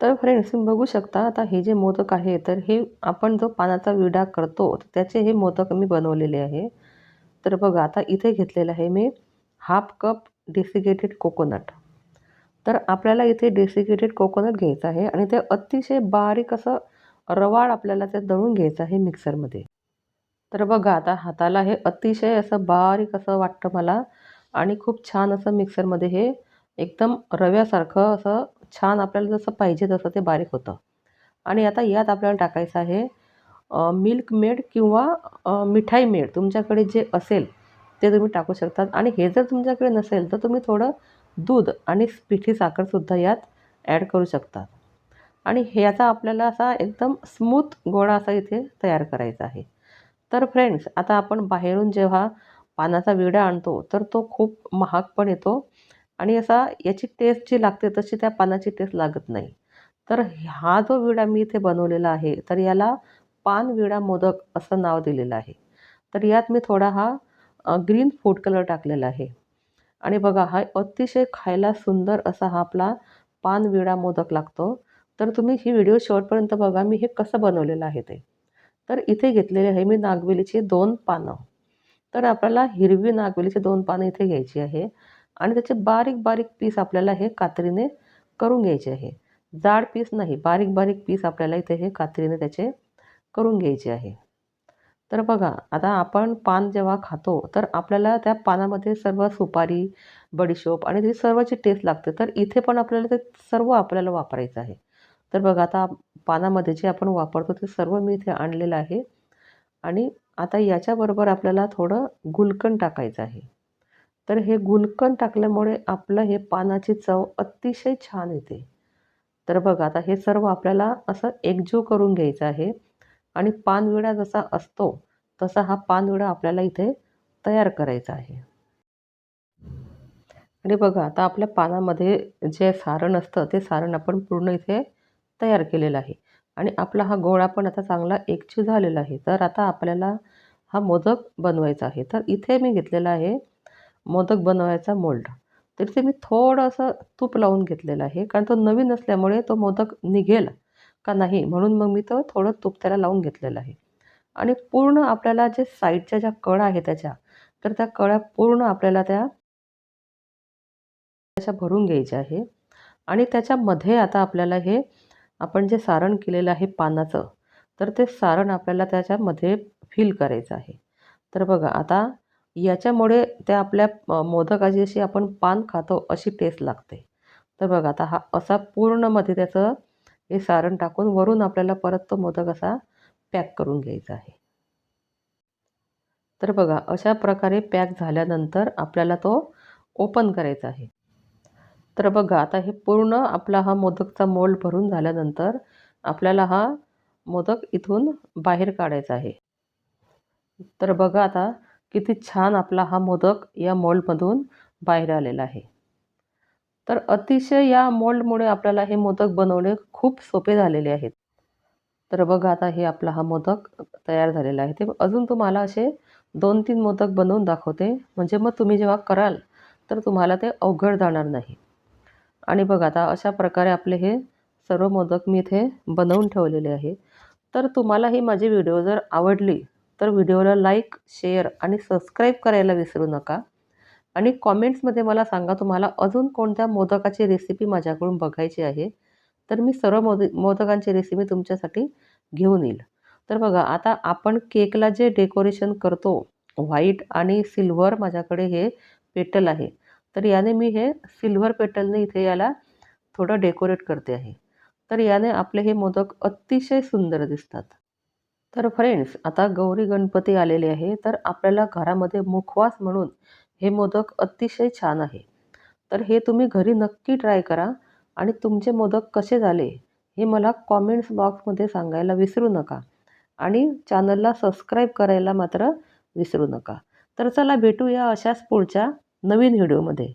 तर फ्रेंड्स तुम्ही बघू शकता आता हे जे मोदक आहे तर हे आपण जो पानाचा विडा करतो तर त्याचे हे मोदक मी बनवलेले आहे. तर बघा आता इथे घेतलेलं आहे मी हाफ कप डेसिकेटेड कोकोनट तर आपल्याला इथे डेसिकेटेड कोकोनट घ्यायचं आहे आणि ते अतिशय बारीक असं रवाळ आपल्याला ते दळून घ्यायचं आहे मिक्सरमध्ये तर बघा आता हाताला हे अतिशय असं बारीक असं वाटतं मला आणि खूप छान असं मिक्सरमध्ये हे एकदम रव्यासारखं असं छान आपल्याला जसं पाहिजे तसं ते बारीक होतं. आणि आता यात आपल्याला टाकायचं आहे मिल्क मेड किंवा मिठाई मेड तुमच्याकडे जे असेल ते तुम्ही टाकू शकतात. आणि हे जर तुमच्याकडे नसेल तर तुम्ही थोडं दूध आणि पिठी साखरसुद्धा यात ॲड करू शकतात. आणि ह्याचा आपल्याला असा एकदम स्मूथ गोळा असा इथे तयार करायचा आहे. तर फ्रेंड्स आता आपण बाहेरून जेव्हा पानाचा विडा आणतो तर तो खूप महाग पण येतो. आणि असा याची टेस्ट जी लागते तशी त्या पानाची टेस्ट लागत नाही. तर हा जो विडा मी इथे बनवलेला आहे तर याला पान विडा मोदक असं नाव दिलेलं आहे. तर यात मी थोडा हा ग्रीन फूड कलर टाकलेला आहे. आणि बघा हा अतिशय खायला सुंदर असा हा आपला पान विडा मोदक लागतो. तर तुम्ही ही व्हिडिओ शेवटपर्यंत बघा मी हे कसं बनवलेलं आहे ते. तर इथे घेतलेले आहे मी नागवेलीची दोन पानं. तर आपल्याला हिरवी नागवेलीची दोन पानं इथे घ्यायची आहे. आणि त्याचे बारीक बारीक पीस आपल्याला हे कात्रीने करून घ्यायचे आहे. जाड पीस नाही बारीक बारीक पीस आपल्याला इथे हे कात्रीने त्याचे करून घ्यायचे आहे. तर बघा आता आपण पान जेव्हा खातो तर आपल्याला त्या पानामध्ये सर्व सुपारी बडीशोप आणि ती सर्वची टेस्ट लागते तर इथे पण आपल्याला ते सर्व आपल्याला वापरायचं आहे. तर बघा आता पानामध्ये जे आपण वापरतो ते सर्व मी इथे आणलेलं आहे. आणि आता याच्याबरोबर आपल्याला थोडं गुलकंद टाकायचं आहे. तर हे गुलकंद टाकल्यामुळे आपलं हे पानाची चव अतिशय छान येते. तर बघा आता हे सर्व आपल्याला असं एकजीव करून घ्यायचं आहे. आणि पानविडा जसा असतो तसा हा पानविडा आपल्याला इथे तयार करायचा आहे. आणि बघा आता आपल्या पानामध्ये जे सारण असतं ते सारण आपण पूर्ण इथे तयार केलेलं आहे. आणि आपला हा गोळा पण आता चांगला एकजीव झालेला आहे. तर आता आपल्याला हा मोदक बनवायचा आहे. तर इथे मी घेतलेला आहे मोदक बनवायचा मोल्ड तर ते मी थोडंसं तूप लावून घेतलेलं आहे कारण तो नवीन असल्यामुळे तो मोदक निघेल का नाही म्हणून मग मी तो थोडं तूप त्याला लावून घेतलेलं आहे. आणि पूर्ण आपल्याला जे साईडच्या ज्या कळा आहे त्याच्या तर त्या कळ्या पूर्ण आपल्याला त्या त्याच्या भरून घ्यायच्या आहे. आणि त्याच्यामध्ये आता आपल्याला हे आपण जे सारण केलेलं आहे पानाचं तर ते सारण आपल्याला त्याच्यामध्ये फिल करायचं आहे. तर बघा आता याच्यामुळे त्या आपल्या मोदकाची अशी आपण पान खातो अशी टेस्ट लागते. तर बघा आता हा असा पूर्णमध्ये त्याचं हे सारण टाकून वरून आपल्याला परत तो मोदक असा पॅक करून घ्यायचा आहे. तर बघा अशा प्रकारे पॅक झाल्यानंतर आपल्याला तो ओपन करायचा आहे. तर बघा आता हे पूर्ण आपला हा मोदकचा मोल्ड भरून झाल्यानंतर आपल्याला हा मोदक इथून बाहेर काढायचा आहे. तर बघा आता किती छान आपला हा मोदक या मोल्डमधून बाहेर आलेला आहे. तर अतिशय या मोल्डमुळे आपल्याला हे मोदक बनवणे खूप सोपे झालेले आहेत. तर बघा आता हे आपला हा मोदक तयार झालेला आहे. ते अजून तुम्हाला असे दोन तीन मोदक बनवून दाखवते. म्हणजे मग तुम्ही जेव्हा कराल तर तुम्हाला ते अवघड जाणार नाही. आणि बघा आता अशा प्रकारे आपले हे सर्व मोदक मी इथे बनवून ठेवलेले आहे. तर तुम्हाला ही माझी व्हिडिओ जर आवडली तर व्हिडिओला लाईक शेअर आणि सबस्क्राईब करायला विसरू नका. आणि कॉमेंट्समध्ये मला सांगा तुम्हाला अजून कोणत्या मोदकाची रेसिपी माझ्याकडून बघायची आहे? तर मी सर्व मोद मोदकांची रेसिपी तुमच्यासाठी घेऊन येईल. तर बघा आता आपण केकला जे डेकोरेशन करतो व्हाईट आणि सिल्वर माझ्याकडे हे पेटल आहे. तर याने मी हे सिल्वर पेटलने इथे याला थोडं डेकोरेट करते आहे. तर याने आपले हे मोदक अतिशय सुंदर दिसतात. तर फ्रेंड्स आता गौरी गणपती आलेले आहे तर आपल्याला घरामध्ये मुखवास म्हणून हे मोदक अतिशय छान आहे. तर हे तुम्ही घरी नक्की ट्राय करा. आणि तुमचे मोदक कसे झाले हे मला कॉमेंट्स बॉक्समध्ये सांगायला विसरू नका. आणि चॅनलला सबस्क्राईब करायला मात्र विसरू नका. तर चला भेटूया अशाच पुढच्या नवीन व्हिडिओमध्ये